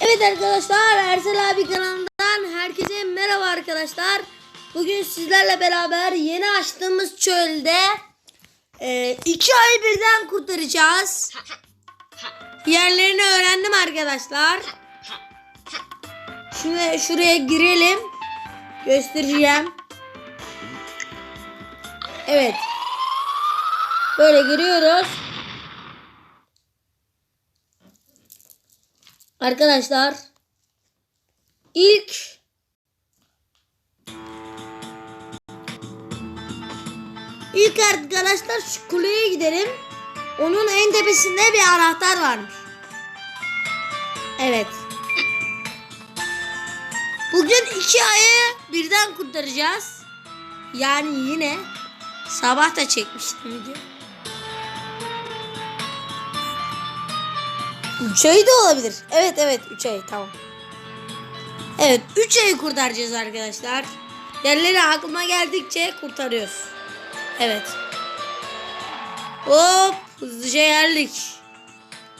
Evet arkadaşlar Ersel abi kanalından herkese merhaba arkadaşlar. Bugün sizlerle beraber yeni açtığımız çölde e, iki ayı birden kurtaracağız. Yerlerini öğrendim arkadaşlar. Şimdi şuraya girelim. Göstereceğim. Evet. Böyle giriyoruz. Arkadaşlar ilk ilk arkadaşlar şu kuleye gidelim. Onun en tepesinde bir anahtar varmış. Evet. Bugün iki ayı birden kurtaracağız. Yani yine sabah da çekmiştim video. Üç ay da olabilir. Evet evet 3 ay tamam. Evet 3 ayı kurtaracağız arkadaşlar. Yerleri aklıma geldikçe kurtarıyoruz. Evet. Hop hızlıca geldik.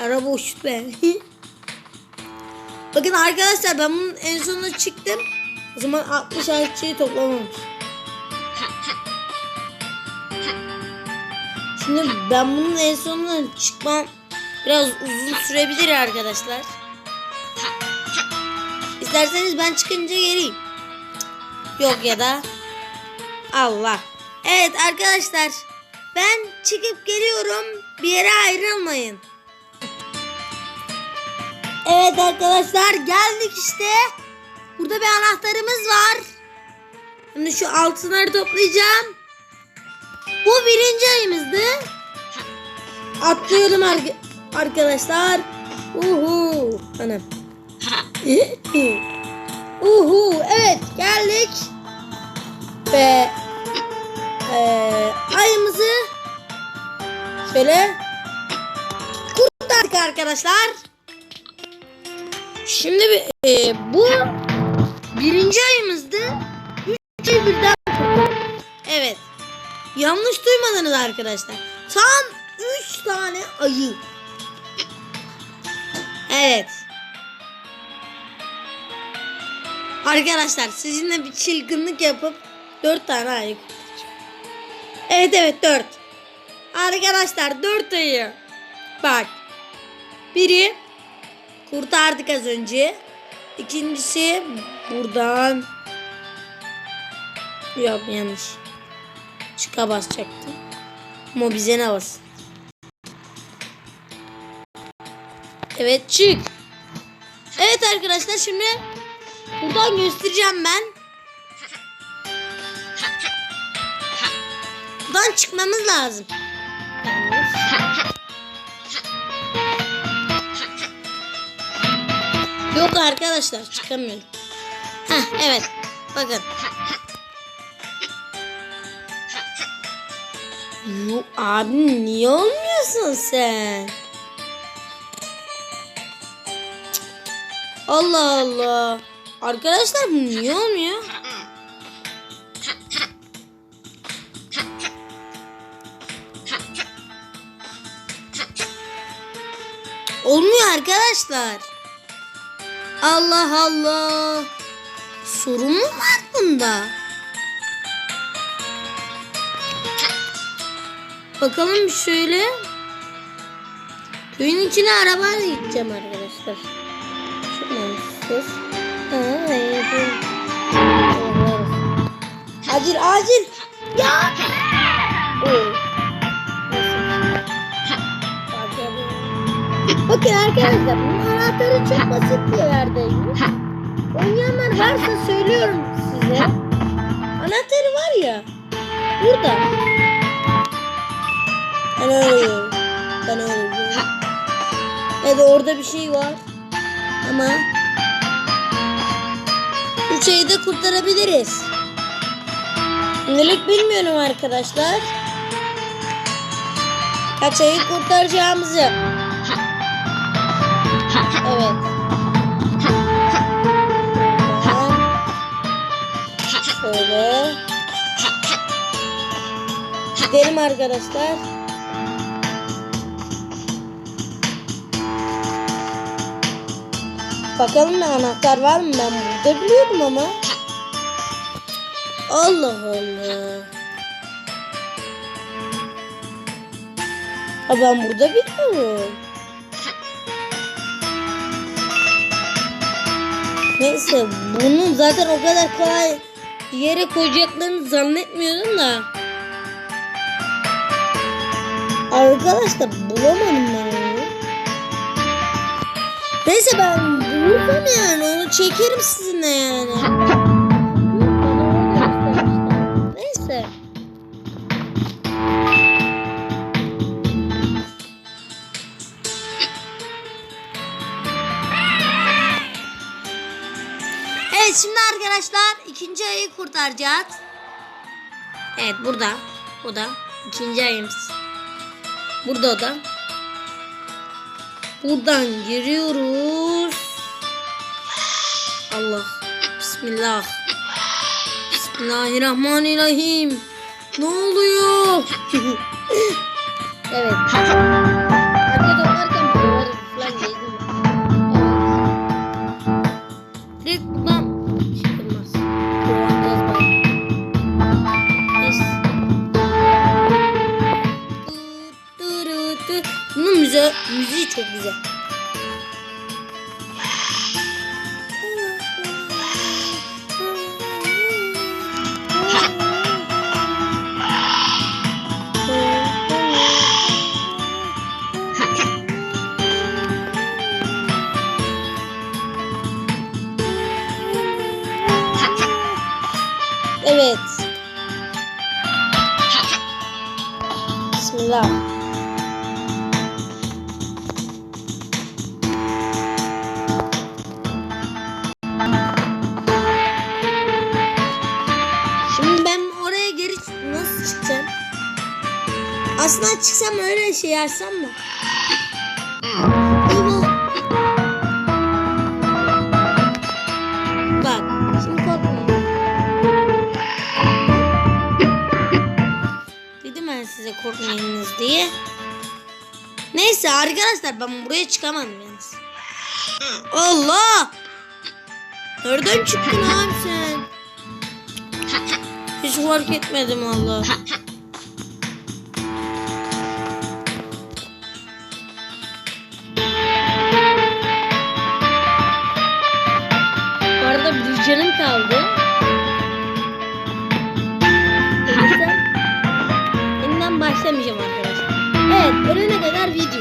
Araba uçtu be. Bakın arkadaşlar ben bunun en sonuna çıktım. O zaman 60 ayçiyi toplamamış. Şimdi ben bunun en sonuna çıkmam biraz uzun sürebilir arkadaşlar. İsterseniz ben çıkınca geleyim. Yok ya da Allah. Evet arkadaşlar ben çıkıp geliyorum. Bir yere ayrılmayın. Evet arkadaşlar geldik işte. Burada bir anahtarımız var. Şimdi şu altınları toplayacağım. Bu birinci ayımızdı. Atlıyorum ar- arkadaşlar. Uhu. Anam. Uhu. Evet geldik. Ve eee, ayımızı şöyle kurtardık arkadaşlar. Şimdi eee, bu birinci ayımızdı. Üç ay birden. Evet. Yanlış duymadınız arkadaşlar. Tam 3 tane ayı. Evet. Arkadaşlar sizinle bir çılgınlık yapıp 4 tane ayı. Evet evet 4. Arkadaşlar 4 ayı. Bak. Biri kurtardık az önce. İkincisi buradan. Yok yanlış. Çıka basacaktım. Ama ne basın? Evet çık. Evet arkadaşlar şimdi buradan göstereceğim ben. Buradan çıkmamız lazım. Yok arkadaşlar çıkamıyorum. Heh, evet bakın. Yok abi niye olmuyorsun sen? Allah Allah. Arkadaşlar bu niye olmuyor? Olmuyor arkadaşlar. Allah Allah. Sorun mu var bunda? Bakalım şöyle. Köyün içine arabayla gideceğim arkadaşlar. Acil acil. Ya. Bakın arkadaşlar bunun anahtarı çok basit bir yerdeymiş. Oynayanlar varsa söylüyorum size. Anahtarı var ya. Burada. Ben öyle. Ben öyle. Evet orada bir şey var. Ama üç ayı da kurtarabiliriz. Şimdilik bilmiyorum arkadaşlar. Kaç ayı kurtaracağımızı. Evet. Şöyle. Gidelim arkadaşlar. Bakalım bir anahtar var mı? Ben burada biliyordum ama. Allah Allah. Ha ben burada bilmiyorum. Neyse bunun zaten o kadar kolay yere koyacaklarını zannetmiyordum da. Arkadaşlar bulamadım ben onu. Neyse ben bulursam yani onu çekerim sizinle yani. Evet şimdi arkadaşlar ikinci ayı kurtaracağız. Evet burada. Bu da ikinci ayımız. Burada o da. Buradan giriyoruz. Allah. Bismillah. Bismillahirrahmanirrahim. Ne oluyor? evet. 这个。Aslında çıksam öyle şey yapsam mı? Bak şimdi korkmayın. Dedim ben size korkmayınız diye. Neyse arkadaşlar ben buraya çıkamadım yalnız. Allah! Nereden çıktın abi sen? Hiç fark etmedim Allah. Bu arada bir canım kaldı. O yüzden yeniden başlamayacağım arkadaşlar. Evet, ölene kadar video.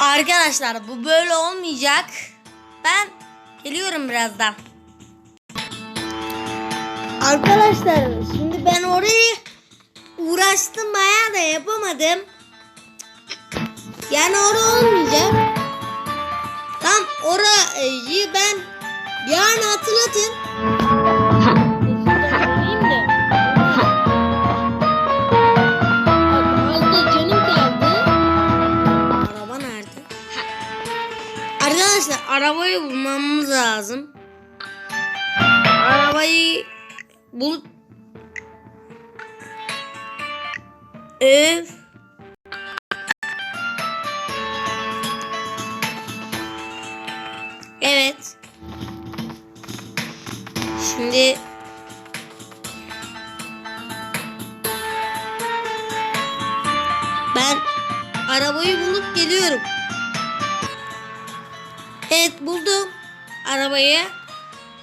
Arkadaşlar bu böyle olmayacak. Ben geliyorum birazdan. Arkadaşlar şimdi ben orayı uğraştım bayağı da yapamadım. Yani orada olmayacak. Tam orayı ben yarın hatırlatın. Ev Evet. Şimdi ben arabayı bulup geliyorum. Evet buldum arabayı.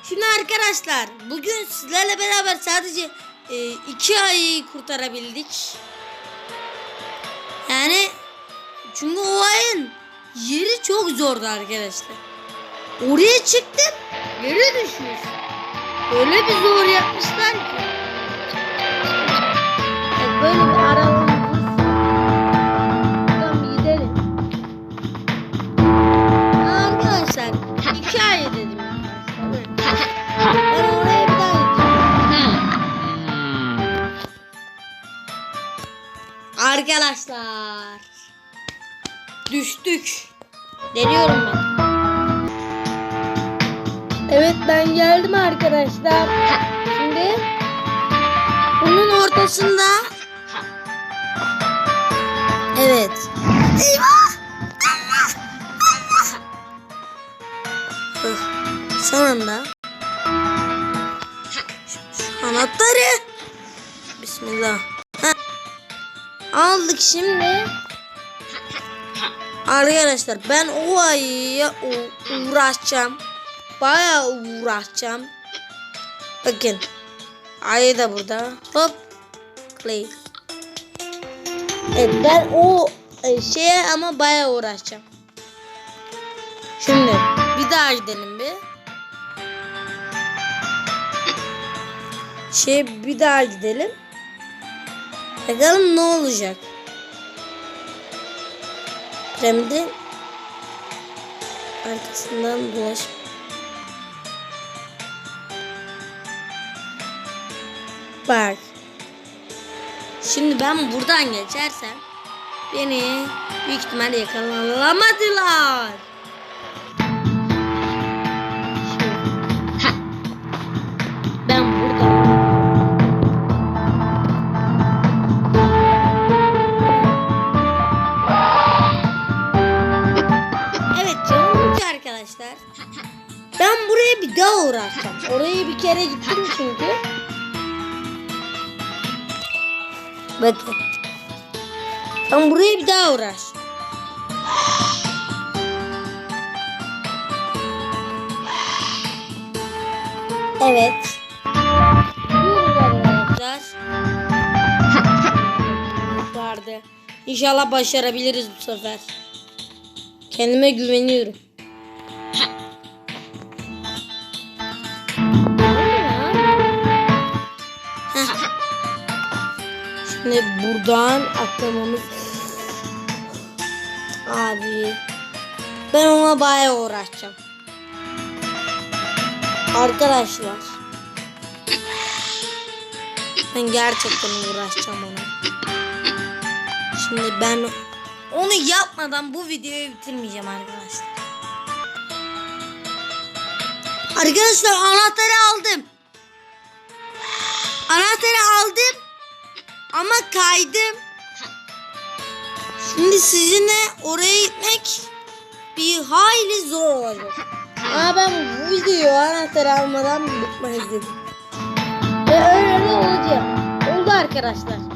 Şimdi arkadaşlar bugün sizlerle beraber sadece e, iki ayı kurtarabildik. Çünkü o ayın yeri çok zordu arkadaşlar. Oraya çıktım yere düşmüş. Öyle bir zor yapmışlar ki. Evet, böyle bir gidelim. Arkadaşlar Düştük. Deniyorum ben. Evet ben geldim arkadaşlar. Şimdi bunun ortasında Evet. Eyvah! Allah! Allah! Hıh, Sonunda şu anahtarı Bismillah. Heh. Aldık şimdi. Arkadaşlar ben o ayıya uğraşacağım. Bayağı uğraşacağım. Bakın. Ayı da burada. Hop. Clay. Evet ben o e, şeye ama bayağı uğraşacağım. Şimdi bir daha gidelim bir. Şey bir daha gidelim. Bakalım ne olacak. Remdi arkasından dolaş. Bak. Şimdi ben buradan geçersem beni büyük ihtimalle yakalamadılar. Buraya bir daha uğraşacağım. Oraya bir kere gittim çünkü. Bakın. Ben buraya bir daha uğraş. Evet. Vardı. İnşallah başarabiliriz bu sefer. Kendime güveniyorum. Şimdi buradan atlamamız... Abi. Ben ona bayağı uğraşacağım. Arkadaşlar. Ben gerçekten uğraşacağım ona. Şimdi ben onu yapmadan bu videoyu bitirmeyeceğim arkadaşlar. Arkadaşlar anahtarı aldım. Anahtarı aldım. Ama kaydım. Şimdi sizinle oraya gitmek bir hayli zor olacak. Ama ben bu videoyu anahtarı almadan bitmez dedim. Ve öyle olacak. Oldu arkadaşlar.